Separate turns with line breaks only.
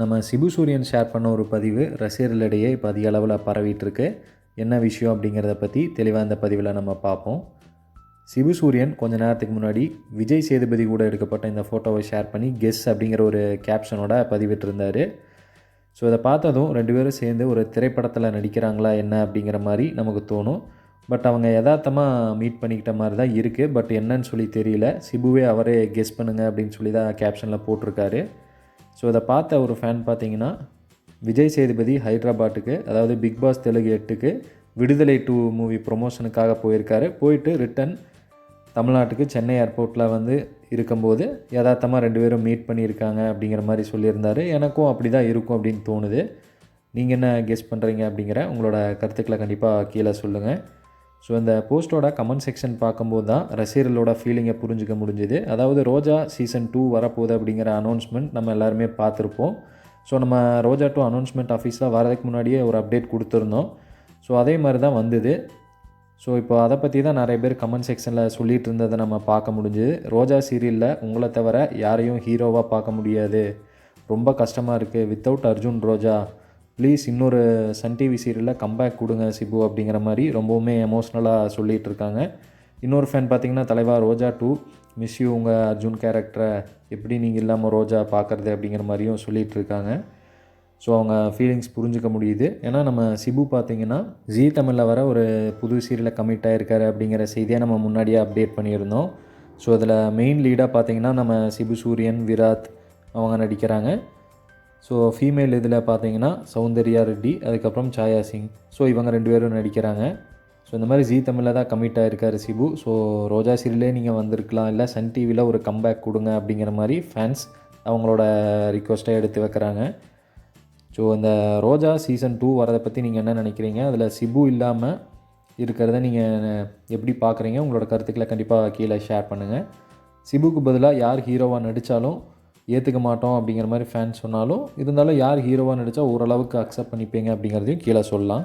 நம்ம சிபு சூரியன் ஷேர் பண்ண ஒரு பதிவு ரசிகர்களிடையே இப்போ அதிக அளவில் பரவிட்டுருக்கு. என்ன விஷயம் அப்படிங்கிறத பற்றி தெளிவாக இந்த பதிவில் நம்ம பார்ப்போம். சிபு சூரியன் கொஞ்ச நேரத்துக்கு முன்னாடி விஜய் சேதுபதி கூட எடுக்கப்பட்ட இந்த ஃபோட்டோவை ஷேர் பண்ணி கெஸ் அப்படிங்கிற ஒரு கேப்ஷனோட பதிவிட்டிருந்தார். ஸோ இதை பார்த்ததும் ரெண்டு பேரும் சேர்ந்து ஒரு திரைப்படத்தில் நடிக்கிறாங்களா என்ன அப்படிங்கிற மாதிரி நமக்கு தோணும். பட் அவங்க யதார்த்தமாக மீட் பண்ணிக்கிட்ட மாதிரி தான் இருக்குது பட் என்னன்னு சொல்லி தெரியல. சிபுவே அவரே கெஸ் பண்ணுங்க அப்படின்னு சொல்லி தான் கேப்ஷனில் போட்டிருக்காரு. ஸோ இதை பார்த்த ஒரு ஃபேன் பார்த்தீங்கன்னா விஜய் சேதுபதி ஹைதராபாத்துக்கு அதாவது பிக் பாஸ் தெலுங்கு எட்டுக்கு விடுதலை டூ மூவி ப்ரொமோஷனுக்காக போயிருக்காரு. போயிட்டு ரிட்டன் தமிழ்நாட்டுக்கு சென்னை ஏர்போர்ட்டில் வந்து இருக்கும்போது யதார்த்தமாக ரெண்டு பேரும் மீட் பண்ணியிருக்காங்க அப்படிங்கிற மாதிரி சொல்லியிருந்தார். எனக்கும் அப்படி தான் இருக்கும் அப்படின்னு தோணுது. நீங்கள் என்ன கெஸ் பண்ணுறீங்க அப்படிங்கிற உங்களோட கருத்துக்களை கண்டிப்பாக கீழே சொல்லுங்கள் ஸோ இந்த போஸ்ட்டோட கமெண்ட் செக்ஷன் பார்க்கும்போது தான் ரசிகர்களோட ஃபீலிங்கை புரிஞ்சுக்க முடிஞ்சுது. அதாவது ரோஜா சீசன் டூ வரப்போகுது அப்படிங்கிற அனௌன்ஸ்மெண்ட் நம்ம எல்லாருமே பார்த்துருப்போம். ஸோ நம்ம ரோஜா டூ அனௌன்ஸ்மெண்ட் ஆஃபீஸில் வரதுக்கு முன்னாடியே ஒரு அப்டேட் கொடுத்துருந்தோம். ஸோ அதே மாதிரி தான் வந்தது. ஸோ இப்போ அதை பற்றி தான் நிறைய பேர் கமெண்ட் செக்ஷனில் சொல்லிகிட்டு இருந்ததை நம்ம பார்க்க முடிஞ்சுது. ரோஜா சீரியலில் உங்களை தவிர யாரையும் ஹீரோவாக பார்க்க முடியாது. ரொம்ப கஷ்டமாக இருக்குது வித்தவுட் அர்ஜுன் ரோஜா ப்ளீஸ் இன்னொரு சன் டிவி சீரியலில் கம்பேக் கொடுங்க சிபு அப்படிங்கிற மாதிரி ரொம்பவுமே எமோஷ்னலாக சொல்லிகிட்டு இருக்காங்க. இன்னொரு ஃபேன் பார்த்தீங்கன்னா தலைவா ரோஜா டூ மிஸ் யூ உங்கள் அர்ஜுன் கேரக்டரை எப்படி நீங்கள் இல்லாமல் ரோஜா பார்க்குறது அப்படிங்கிற மாதிரியும் சொல்லிகிட்டு இருக்காங்க. ஸோ அவங்க ஃபீலிங்ஸ் புரிஞ்சுக்க முடியுது. ஏன்னா நம்ம சிபு பார்த்தீங்கன்னா ஜீ தமிழில் வர ஒரு புது சீரியலில் கமிட் ஆகிருக்காரு அப்படிங்கிற செய்தியை நம்ம முன்னாடியே அப்டேட் பண்ணியிருந்தோம். ஸோ அதில் மெயின் லீடாக பார்த்தீங்கன்னா நம்ம சிபு சூரியன் விராத் அவங்க நடிக்கிறாங்க. ஸோ ஃபீமேல் இதில் பார்த்தீங்கன்னா சௌந்தர்யா ரெட்டி அதுக்கப்புறம் சாயா சிங். ஸோ இவங்க ரெண்டு பேரும் நடிக்கிறாங்க. ஸோ இந்த மாதிரி ஜீ தமிழில் தான் கமிட் ஆகிருக்காரு சிபு. ஸோ ரோஜா சீரியலே நீங்கள் வந்திருக்கலாம். இல்லை சன் டிவியில் ஒரு கம்பேக் கொடுங்க அப்படிங்கிற மாதிரி ஃபேன்ஸ் அவங்களோட ரிக்வஸ்ட்டை எடுத்து வைக்கிறாங்க. ஸோ இந்த ரோஜா சீசன் டூ வரதை பற்றி நீங்கள் என்ன நினைக்கிறீங்க? அதில் சிபு இல்லாமல் இருக்கிறத நீங்கள் எப்படி பார்க்குறீங்க? உங்களோட கருத்துக்களை கண்டிப்பாக கீழே ஷேர் பண்ணுங்கள் சிபுக்கு பதிலாக யார் ஹீரோவாக நடித்தாலும் ஏற்றுக்க மாட்டோம் அப்படிங்கிற மாதிரி ஃபேன்ஸ் சொன்னாலும் இருந்தாலும் யார் ஹீரோவாக நடித்தா ஓரளவுக்கு அக்செப்ட் பண்ணிப்பீங்க அப்படிங்கிறதையும் கீழே சொல்லலாம்.